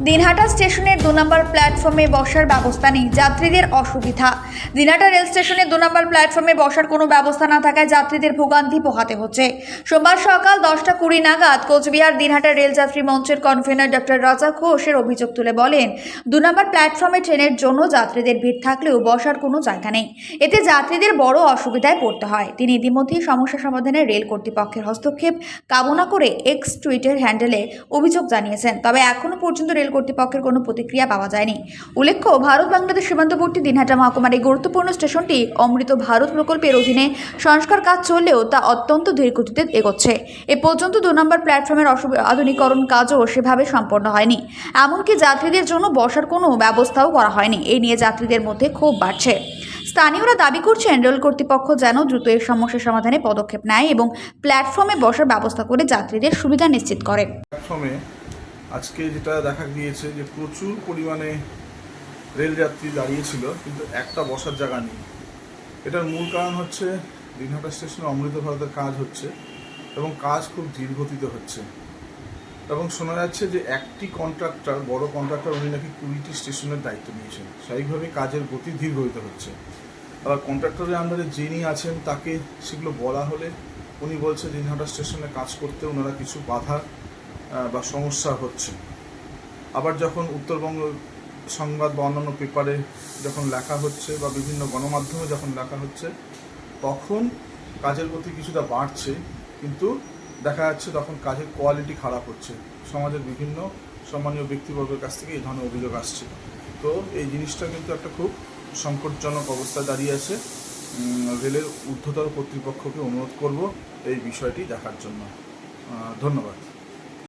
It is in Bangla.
দিনহাটা স্টেশনের দু নম্বর প্ল্যাটফর্মে বসার ব্যবস্থা নেই, যাত্রীদের অসুবিধা। দিনহাটা রেল স্টেশনের দু নম্বর প্ল্যাটফর্মে বসার কোনো ব্যবস্থা না থাকায় যাত্রীদের ভোগান্তি পোহাতে হচ্ছে। সোমবার সকাল দশটা কুড়ি নাগাদ কোচবিহার দিনহাটা রেলযাত্রী মঞ্চের কনভেনর ডক্টর রাজা ঘোষের অভিযোগ তুলে বলেন, দু নম্বর প্ল্যাটফর্মে ট্রেনের জন্য যাত্রীদের ভিড় থাকলেও বসার কোনো জায়গা নেই। এতে যাত্রীদের বড় অসুবিধায় পড়তে হয়। তিনি ইতিমধ্যেই সমস্যা সমাধানে রেল কর্তৃপক্ষের হস্তক্ষেপ কামনা করে এক্স টুইটার হ্যান্ডেলে অভিযোগ জানিয়েছেন। তবে এখনও পর্যন্ত রেল কর্তৃপক্ষের কোনো প্রতিক্রিয়া পাওয়া যায়নি। উল্লেখ্য, ভারত বাংলাদেশ সীমান্তবর্তী দিনহাটা মহকুমার এই গুরুত্বপূর্ণ স্টেশনটি অমৃত ভারত প্রকল্পের অধীনে সংস্কার কাজ চললেও তা অত্যন্ত ধীরগতিতে এগোচ্ছে। এ পর্যন্ত দু নম্বর প্ল্যাটফর্মের আধুনিকরণ কাজও সেভাবে সম্পন্ন হয়নি। এমনকি যাত্রীদের জন্য বসার কোনো ব্যবস্থাও করা হয়নি। এই নিয়ে যাত্রীদের মধ্যে ক্ষোভ বাড়ছে। স্থানীয়রা দাবি করছেন, রেল কর্তৃপক্ষ যেন দ্রুত এই সমস্যা সমাধানে পদক্ষেপ নেয় এবং প্ল্যাটফর্মে বসার ব্যবস্থা করে যাত্রীদের সুবিধা নিশ্চিত করে। প্ল্যাটফর্মে আজকে যেটা দেখা গিয়েছে যে প্রচুর পরিমাণে রেলযাত্রী দাঁড়িয়েছিল, কিন্তু একটা বসার জায়গা নেই। এটার মূল কারণ হচ্ছে দিনহাটা স্টেশনে অমৃত ভারতের কাজ হচ্ছে এবং কাজ খুব ধীর গতিতে হচ্ছে। এবং শোনা যাচ্ছে যে একটি কন্ট্রাক্টর, বড় কন্ট্রাক্টর, উনি নাকি কুড়িটি স্টেশনের দায়িত্ব নিয়েছেন। স্বাভাবিকভাবে কাজের গতি ধীর গতিতে হচ্ছে। আবার কন্ট্রাক্টরের আন্ডারে যিনি আছেন, তাকে সেগুলো বলা হলে উনি বলছে দিনহাটা স্টেশনে কাজ করতে ওনারা কিছু বাধা বা সমস্যা হচ্ছে। আবার যখন উত্তরবঙ্গ সংবাদ বা অন্যান্য পেপারে যখন লেখা হচ্ছে বা বিভিন্ন গণমাধ্যমে যখন লেখা হচ্ছে, তখন কাজের প্রতি কিছুটা বাড়ছে, কিন্তু দেখা যাচ্ছে তখন কাজের কোয়ালিটি খারাপ হচ্ছে। সমাজের বিভিন্ন সম্মানীয় ব্যক্তিবর্গের কাছ থেকে এই ধরনের অভিযোগ আসছে। তো এই জিনিসটা কিন্তু একটা খুব সংকটজনক অবস্থায় দাঁড়িয়ে আছে। রেলের ঊর্ধ্বতর কর্তৃপক্ষকে অনুরোধ করব এই বিষয়টি দেখার জন্য। ধন্যবাদ।